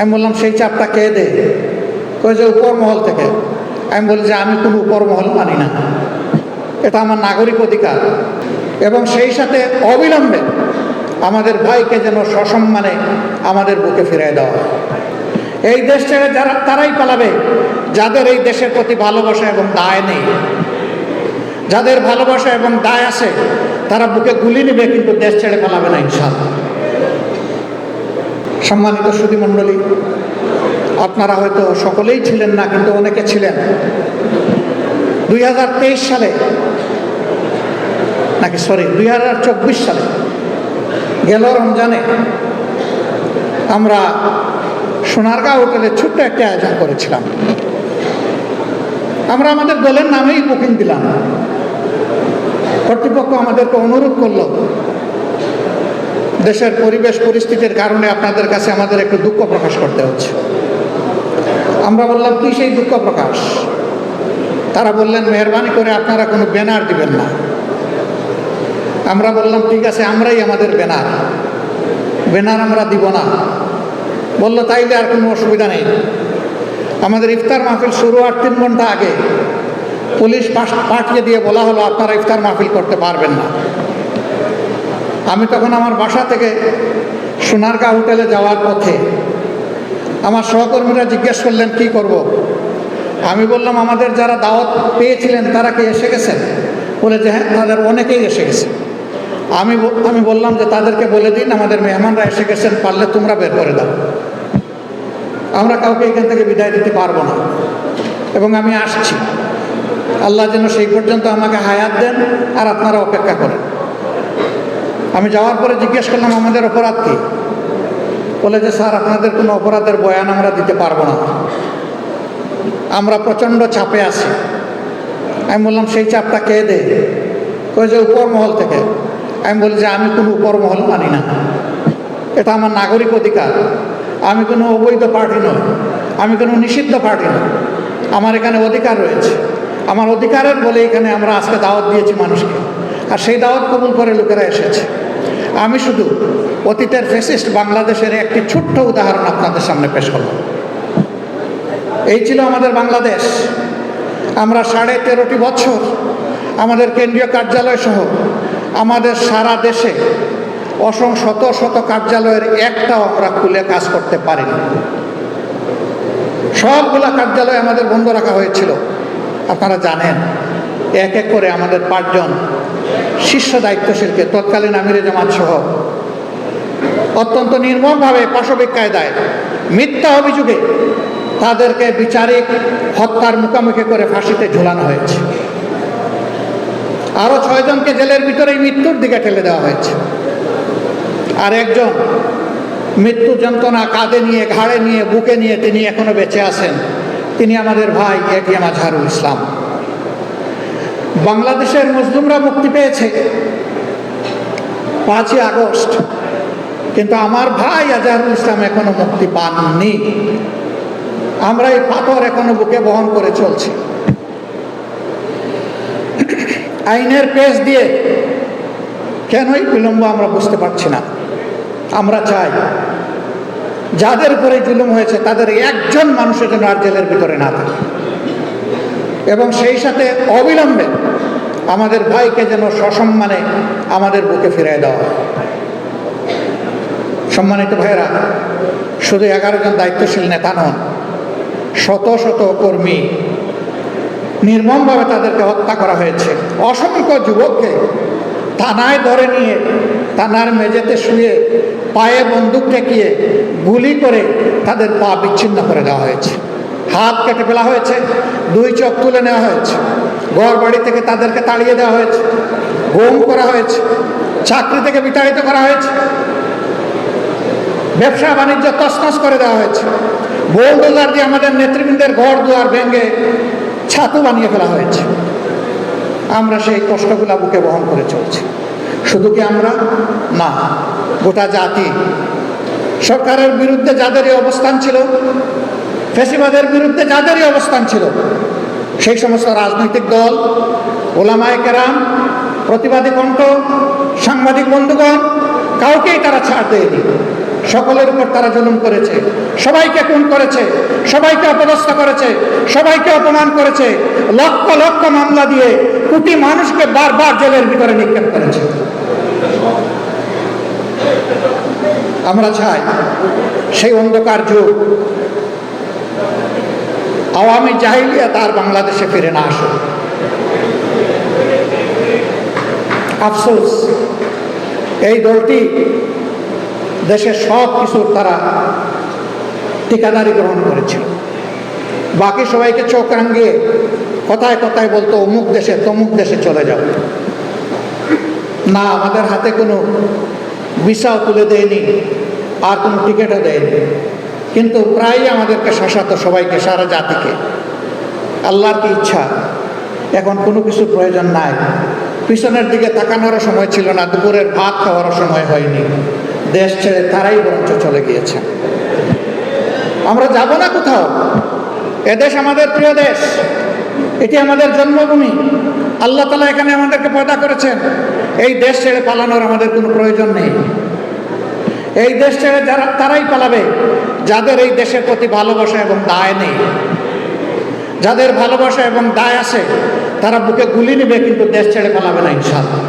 আমি বললাম, সেই চাপটা কে দে কয়ে যে উপর মহল থেকে। আমি বলি যে, আমি কোনো উপর মহল মানি না। এটা আমার নাগরিক অধিকার। এবং সেই সাথে অবিলম্বে আমাদের ভাইকে যেন সসম্মানে আমাদের বুকে ফিরিয়ে দেওয়া এই দেশ ছেড়ে যারা, তারাই পালাবে। যাদের এই দেশের প্রতি ভালোবাসা এবং দায় নেই, যাদের ভালোবাসা এবং দায় আছে, তারা বুকে গুলি নেবে, কিন্তু দেশ ছেড়ে পালাবে না ইনশাল্লাহ সম্মানিত সুদী মণ্ডলী আপনারা হয়তো সকলেই ছিলেন না, কিন্তু অনেকে ছিলেন। দুই হাজার তেইশ সালে, নাকি সরি, দুই হাজার চব্বিশ সালে গেল রমজানে আমরা সোনারগাঁও হোটেলে ছোট্ট একটা আয়োজন করেছিলাম। আমরা আমাদের দলের নামেই বুকিং দিলাম। কর্তৃপক্ষ আমাদেরকে অনুরোধ করল দেশের পরিবেশ পরিস্থিতির কারণে আপনাদের কাছে আমাদের একটু দুঃখ প্রকাশ করতে হচ্ছে। আমরা বললাম, কি সেই দুঃখ প্রকাশ? তারা বললেন, মেহরবানি করে আপনারা কোনো ব্যানার দিবেন না। আমরা বললাম, ঠিক আছে, আমরাই আমাদের ব্যানার। ব্যানার আমরা দিব না। বলল, তাইলে আর কোনো অসুবিধা নেই। আমাদের ইফতার মাহফিল শুরু হওয়ার তিন ঘণ্টা আগে পুলিশ পাঠিয়ে দিয়ে বলা হলো, আপনারা ইফতার মাহফিল করতে পারবেন না। আমি তখন আমার বাসা থেকে সোনারগাঁ হোটেলে যাওয়ার পথে আমার সহকর্মীরা জিজ্ঞেস করলেন, কি করব। আমি বললাম, আমাদের যারা দাওয়াত পেয়েছিলেন, তারা কি এসে গেছেন? বলে যে হ্যাঁ তাদের অনেকেই এসে গেছে। আমি আমি বললাম যে, তাদেরকে বলে দিন, আমাদের মেহমানরা এসে গেছেন, পারলে তোমরা বের করে দাও। আমরা কাউকে এখান থেকে বিদায় দিতে পারব না। এবং আমি আসছি। আল্লাহ যেন সেই পর্যন্ত আমাকে হায়াত দেন, আর আপনারা অপেক্ষা করেন। আমি যাওয়ার পরে জিজ্ঞেস করলাম, আমাদের অপরাধ কি? বলে যে, স্যার, আপনাদের কোনো অপরাধের বয়ান আমরা দিতে পারব না। আমরা প্রচণ্ড চাপে আছি। আমি বললাম, সেই চাপটা কে দে কয়ে যে উপর মহল থেকে। আমি বলি যে, আমি কোনো উপর মহল মানি না। এটা আমার নাগরিক অধিকার। আমি কোনো অবৈধ পার্টি নই। আমি কোনো নিষিদ্ধ পার্টি নই। আমার এখানে অধিকার রয়েছে। আমার অধিকারের বলে এখানে আমরা আজকে দাওয়াত দিয়েছি মানুষকে। আর সেই দাওয়াত কবুল করে লোকেরা এসেছে। আমি শুধু অতীতের ফেসিস্ট বাংলাদেশের একটি ছোট্ট উদাহরণ আপনাদের সামনে পেশ করলাম এই ছিল আমাদের বাংলাদেশ। আমরা সাড়ে তেরোটি বছর আমাদের কেন্দ্রীয় কার্যালয় সহ আমাদের সারা দেশে অসং শত শত কার্যালয়ের একটাও আমরা খুলে কাজ করতে পারিনি। সবগুলা কার্যালয় আমাদের বন্ধ রাখা হয়েছিল। আপনারা জানেন, এক এক করে আমাদের পাঁচজন শীর্ষ দায়িত্বশীলকে তৎকালীন আমিরে জামাত সহ অত্যন্ত নির্মমভাবে পাশবিক কায়দায় মিথ্যা অভিযোগে তাদেরকে বিচারিক হত্যার মুখোমুখি করে ফাঁসিতে ঝুলানো হয়েছে। আরও ছয়জনকে জেলের ভিতরেই মৃত্যুর দিকে ঠেলে দেওয়া হয়েছে। আর একজন মৃত্যু যন্ত্রণা কাঁধে নিয়ে, ঘাড়ে নিয়ে, বুকে নিয়ে তিনি এখনও বেঁচে আছেন। তিনি আমাদের ভাই এটিএম আজহারুল ইসলাম। বাংলাদেশের মুসলিমরা মুক্তি পেয়েছে পাঁচই আগস্ট। কিন্তু আমার ভাই আজহারুল ইসলাম এখনও মুক্তি পাননি। আমরা এই পাথর এখনও বুকে বহন করে চলছি। আইনের পেশ দিয়ে কেনই বিলম্ব আমরা বুঝতে পারছি না। আমরা চাই যাদের উপরে জুলুম হয়েছে তাদের একজন মানুষের জন্য আর জেলের ভিতরে না থাকে। এবং সেই সাথে অবিলম্বে আমাদের ভাইকে যেন সসম্মানে আমাদের বুকে ফিরিয়ে দেওয়া হয়। সম্মানিত ভাইয়েরা, শুধু এগারো জন দায়িত্বশীল নেতা নন, শত শত কর্মী নির্মমভাবে তাদেরকে হত্যা করা হয়েছে। অসংখ্য যুবককে থানায় ধরে নিয়ে, থানার মেঝেতে শুয়ে, পায়ে বন্দুক ঠেকিয়ে, গুলি করে তাদের পা বিচ্ছিন্ন করে দেওয়া হয়েছে। হাত কেটে ফেলা হয়েছে, দুই চোখ তুলে নেওয়া হয়েছে, ঘর বাড়ি থেকে তাদেরকে তাড়িয়ে দেওয়া হয়েছে গুম করা হয়েছে, চাকরি থেকে বিতাড়িত করা হয়েছে, ব্যবসা বাণিজ্য তছনছ করে দেওয়া হয়েছে। বোলডোজার দিয়ে আমাদের নেতৃবৃন্দের ঘর দুয়ার ভেঙে ছাতু বানিয়ে ফেলা হয়েছে। আমরা সেই কষ্টগুলা বুকে বহন করে চলছি। শুধু কি আমরা? না, গোটা জাতি। সরকারের বিরুদ্ধে যাদেরই অবস্থান ছিল ফেসিবাদের বিরুদ্ধে যাদেরই অবস্থান ছিল, সেই সমস্ত রাজনৈতিক দল, ওলামায় কেরাম, প্রতিবাদী কণ্ঠ, সাংবাদিক বন্ধুগণ, কাউকেই তারা ছাড় দেয়নি। সকলের উপর তারা জুলুম করেছে, সবাইকে খুন করেছে, সবাইকে অপদস্থ করেছে, সবাইকে অপমান করেছে, লক্ষ লক্ষ মামলা দিয়ে কোটি মানুষকে বারবার জেলের ভিতরে নিক্ষেপ করেছে। আমরা চাই সেই অন্ধকার যুগ আওয়ামী জাহিলিয়া তার বাংলাদেশে ফিরে না আসুক। আফসোস, এই দলটি দেশের সব কিছুর তারা ঠিকাদারি গ্রহণ করেছিল। বাকি সবাইকে চোখ রাঙিয়ে কথায় কথায় বলতো, অমুক দেশে, তমুক দেশে চলে যাও। না, আমাদের হাতে কোনো ভিসাও তুলে দেয়নি, আর কোনো টিকিটও দেয়নি। কিন্তু প্রায়ই আমাদেরকে শাসাতো সবাইকে, সারা জাতিকে। আল্লাহর কি ইচ্ছা? এখন কোনো কিছুর প্রয়োজন নাই। পিছনের দিকে তাকানোরও সময় ছিল না, দুপুরের ভাত খাওয়ারও সময় হয়নি। দেশ ছেড়ে তারাই বরঞ্চ চলে গিয়েছে। আমরা যাব না কোথাও? এদেশ আমাদের প্রিয় দেশ। এটি আমাদের জন্মভূমি। আল্লাহ তালা এখানে আমাদেরকে পয়দা করেছেন। এই দেশ ছেড়ে পালানোর আমাদের কোনো প্রয়োজন নেই। এই দেশ ছেড়ে যারা তারাই পালাবে। যাদের এই দেশের প্রতি ভালোবাসা এবং দায় নেই, যাদের ভালোবাসা এবং দায় আছে, তারা বুকে গুলি নেবে, কিন্তু দেশ ছেড়ে পালাবে না ইনশাল্লাহ